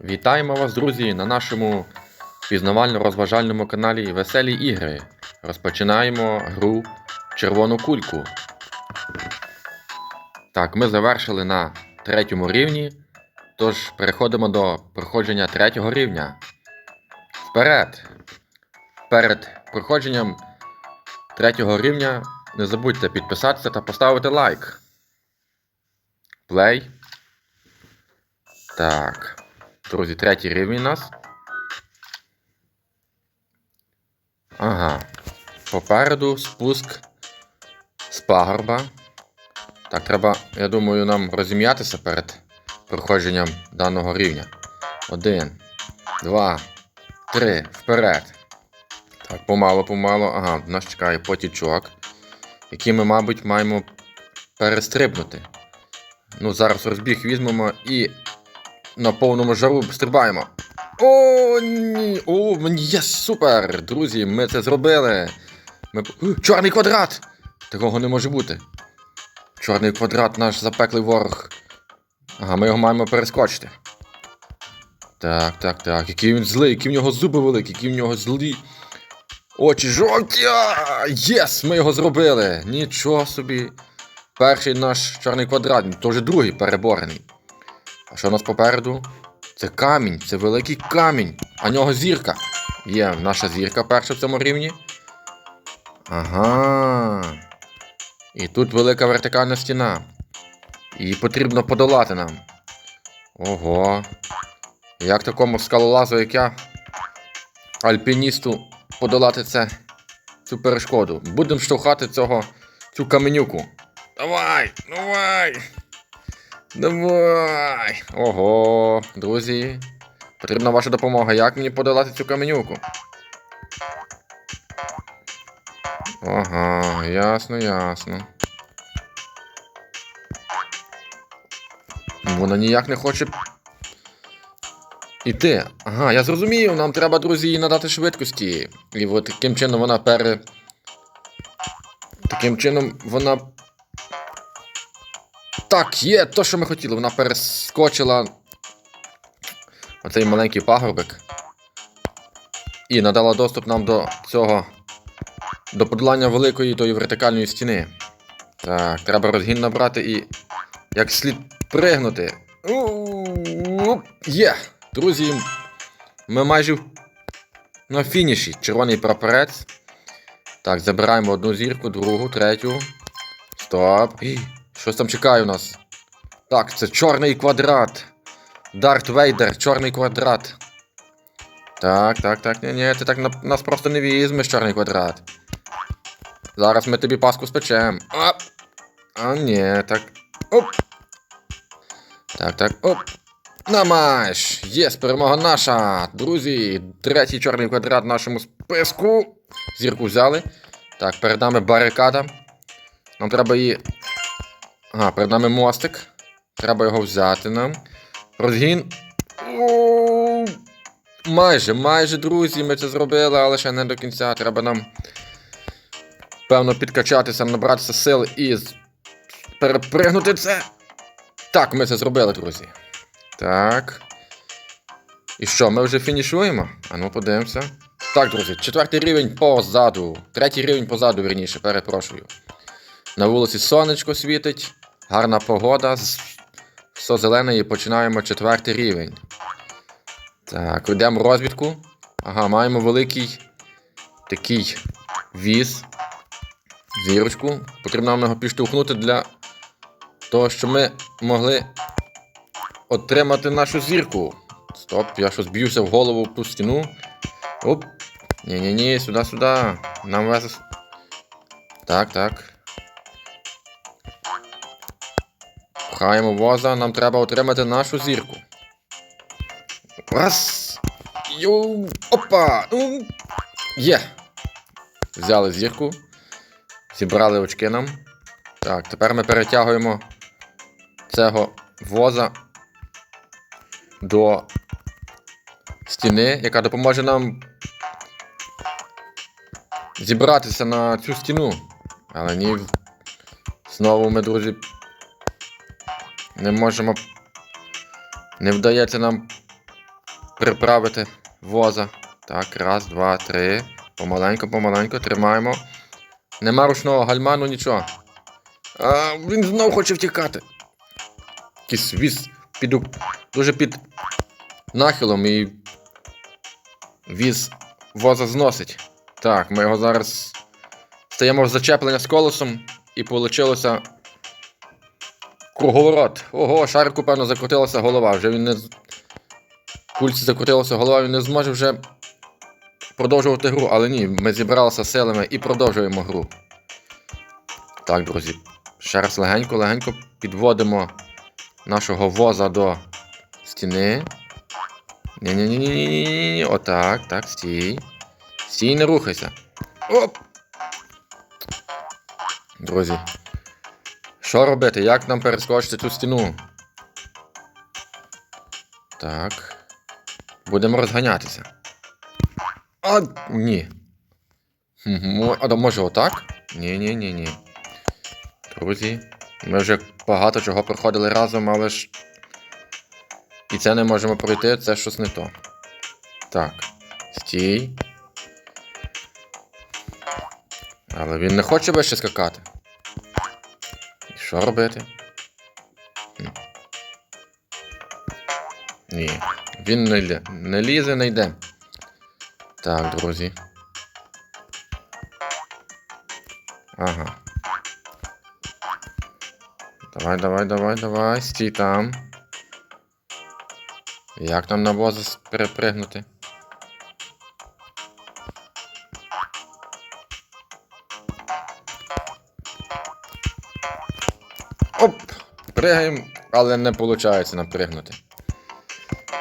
Вітаємо вас, друзі, на нашому пізнавально-розважальному каналі Веселі ігри. Розпочинаємо гру Червону кульку. Так, ми завершили на третьому рівні. Тож переходимо до проходження третього рівня. Вперед! Перед проходженням третього рівня не забудьте підписатися та поставити лайк. Плей. Так. Друзі, третій рівень у нас. Ага. Попереду спуск з пагорба. Так, треба, я думаю, нам розім'ятися перед проходженням даного рівня. Один, два, три. Вперед. Так, помало, помало. Ага, нас чекає потічок, який ми, мабуть, маємо перестрибнути. Ну, зараз розбіг візьмемо і на повному жару стрибаємо. О, ні! О, є супер! Друзі, ми це зробили. Ми... Чорний квадрат! Такого не може бути. Чорний квадрат наш запеклий ворог. Ага, ми його маємо перескочити. Так, так, так. Який він злий, які в нього зуби великі, які в нього злі. Очі жовті! Єс! Ми його зробили! Нічого собі. Перший наш чорний квадрат, то вже другий переборений. Що у нас попереду? Це камінь, це великий камінь. А нього зірка. Є наша зірка перша в цьому рівні. Ага. І тут велика вертикальна стіна. Її потрібно подолати нам. Ого. Як такому скалолазу, як я, альпіністу, подолати це, цю перешкоду. Будемо штовхати цього, цю каменюку. Давай! Давай! Давай! Ого, друзі. Потрібна ваша допомога. Як мені подолати цю каменюку? Ага, ясно, ясно. Вона ніяк не хоче. Іти. Ага, я зрозумів, нам треба, друзі, їй надати швидкості. І от таким чином вона пере. Таким чином вона так, є то, що ми хотіли. Вона перескочила оцей маленький пагорбик. І надала доступ нам до цього. До подолання великої тої вертикальної стіни. Так, треба розгін набрати і. Як слід пригнути. Є! Друзі, ми майже на фініші. Червоний прапорець. Так, забираємо одну зірку, другу, третю. Стоп. Щось там чекає у нас. Так, це чорний квадрат. Дарт Вейдер, чорний квадрат. Так, так, так, ні, ні, ти так на, нас просто не візьмеш, чорний квадрат. Зараз ми тобі паску спечем. Оп. А, ні, так. Оп. Так, так, оп. Намаш! Єс, перемога наша! Друзі, третій чорний квадрат в нашому списку. Зірку взяли. Так, перед нами барикада. Нам треба її Ага, перед нами мостик. Треба його взяти нам. Розгін. Майже, майже, друзі, ми це зробили, але ще не до кінця. Треба нам, певно, підкачатися, набратися сил і перепригнути це. Так, ми це зробили, друзі. Так. І що, ми вже фінішуємо? А ну подивимося. Так, друзі, четвертий рівень позаду. Третій рівень позаду, вірніше, перепрошую. На вулиці сонечко світить, гарна погода, все зелене і починаємо четвертий рівень. Так, йдемо розвідку. Ага, маємо великий такий віз. Зірочку. Потрібно нам його підштовхнути для того, щоб ми могли отримати нашу зірку. Стоп, я щось б'юся в голову в ту стіну. Оп. Ні-ні-ні, сюди, сюди. Нам везеш. Так, так. Пхаємо воза, нам треба отримати нашу зірку. Раз. Йоу. Опа! Є. Взяли зірку. Зібрали очки нам. Так, тепер ми перетягуємо цього воза до стіни, яка допоможе нам зібратися на цю стіну. Але ні. Знову ми, друзі, не можемо. Не вдається нам приправити воза. Так, раз, два, три. Помаленько, помаленько, тримаємо. Нема ручного гальману, нічого. А, він знов хоче втікати. Якийсь віз під, дуже під нахилом і віз воза зносить. Так, ми його зараз стаємо в зачеплення з колесом і вийшло круговорот. Ого, шарику, певно, закрутилася голова. Вже він не. Пульсі закрутилася голова, він не зможе вже продовжувати гру, але ні, ми зібралися силами і продовжуємо гру. Так, друзі. Ще раз легенько-легенько підводимо нашого воза до стіни. Ні-ні-ні-ні-ні-ні. Отак, так, стій. Стій, не рухайся. Оп! Друзі. Що робити? Як нам перескочити цю стіну? Так. Будемо розганятися. А, ні. А може отак? Ні, ні, ні, ні. Друзі, ми вже багато чого проходили разом, але ж. І це не можемо пройти, це щось не то. Так. Стій. Але він не хоче вище скакати. Що робити? Ні. Він не, лє- не лізе, не йде. Так, друзі. Ага. Давай, давай, давай, давай. Стій там. Як нам на воза перепригнути? Пригаємо, але не виходить нам пригнути.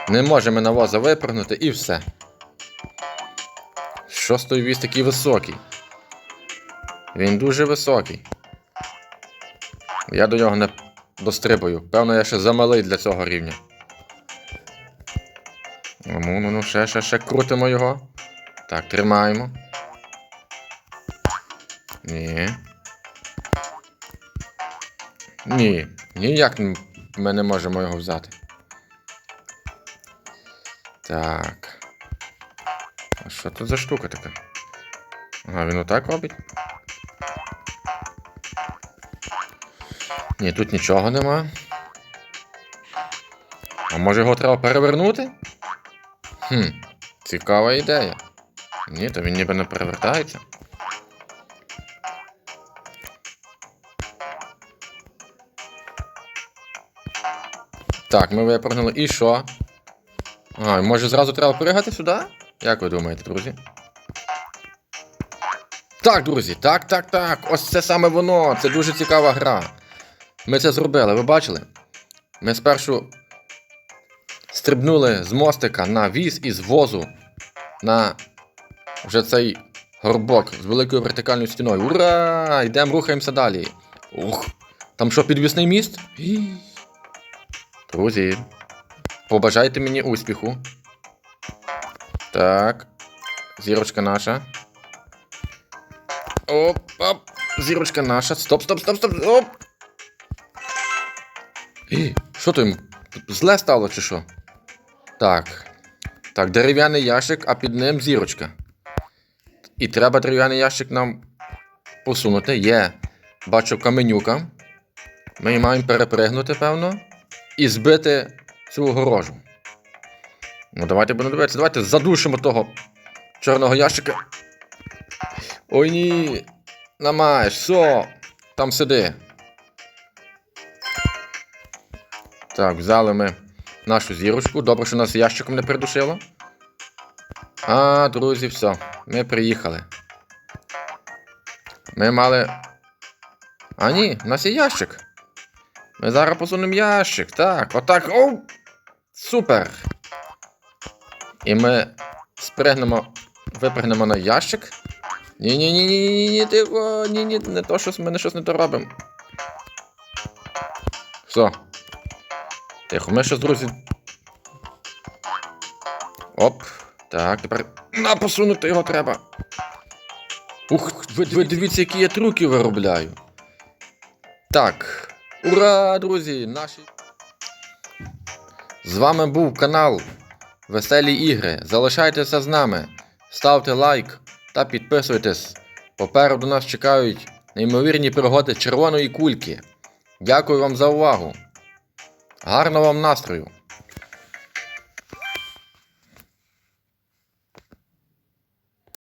Не можемо на воза випрыгнути і все. Що той віз такий високий? Він дуже високий. Я до нього не дострибую. Певно, я ще замалий для цього рівня. Ну, ну, ну, ще, ще, ще крутимо його. Так, тримаємо. Ні. Ні. Ніяк ми не можемо його взяти. Так. А що тут за штука така? Ага, він отак робить? Ні, тут нічого нема. А може його треба перевернути? Хм, цікава ідея. Ні, то він ніби не перевертається. Так, ми випрыгнули. І що? А, може зразу треба пригати сюди? Як ви думаєте, друзі? Так, друзі, так, так, так. Ось це саме воно. Це дуже цікава гра. Ми це зробили, ви бачили? Ми спершу стрибнули з мостика на віз із возу на вже цей горбок з великою вертикальною стіною. Ура! Йдемо, рухаємося далі. Ух! Там що, підвісний міст? Друзі, побажайте мені успіху. Так. Зірочка наша. Оп, оп. Зірочка наша. Стоп, стоп, стоп, стоп. Оп. І, що то йому? Зле стало чи що? Так. Так, дерев'яний ящик, а під ним зірочка. І треба дерев'яний ящик нам посунути. Є. Бачу каменюка. Ми маємо перепригнути, певно. І збити цю огорожу. Ну, давайте будемо дивитися. Давайте задушимо того чорного ящика. Ой ні. Намаєш, все. Там сиди. Так, взяли ми нашу зірочку. Добре, що нас ящиком не придушило. А, друзі, все. Ми приїхали. Ми мали. А ні, у нас є ящик. Ми зараз посунемо ящик. Так, отак. Оу! Супер! І ми спригнемо, випригнемо на ящик. Ні-ні-ні-ні-ні, тихо, ні-ні, не то щось, ми не щось не то робимо. Все. Тихо, ми щось, друзі. Оп. Так, тепер. На, посунути його треба. Ух, ви, ви дивіться, які я трюки виробляю. Так. Ура, друзі! Наші. З вами був канал веселі ігри. Залишайтеся з нами, ставте лайк та підписуйтесь. Попереду нас чекають неймовірні пригоди червоної кульки. Дякую вам за увагу. Гарного вам настрою!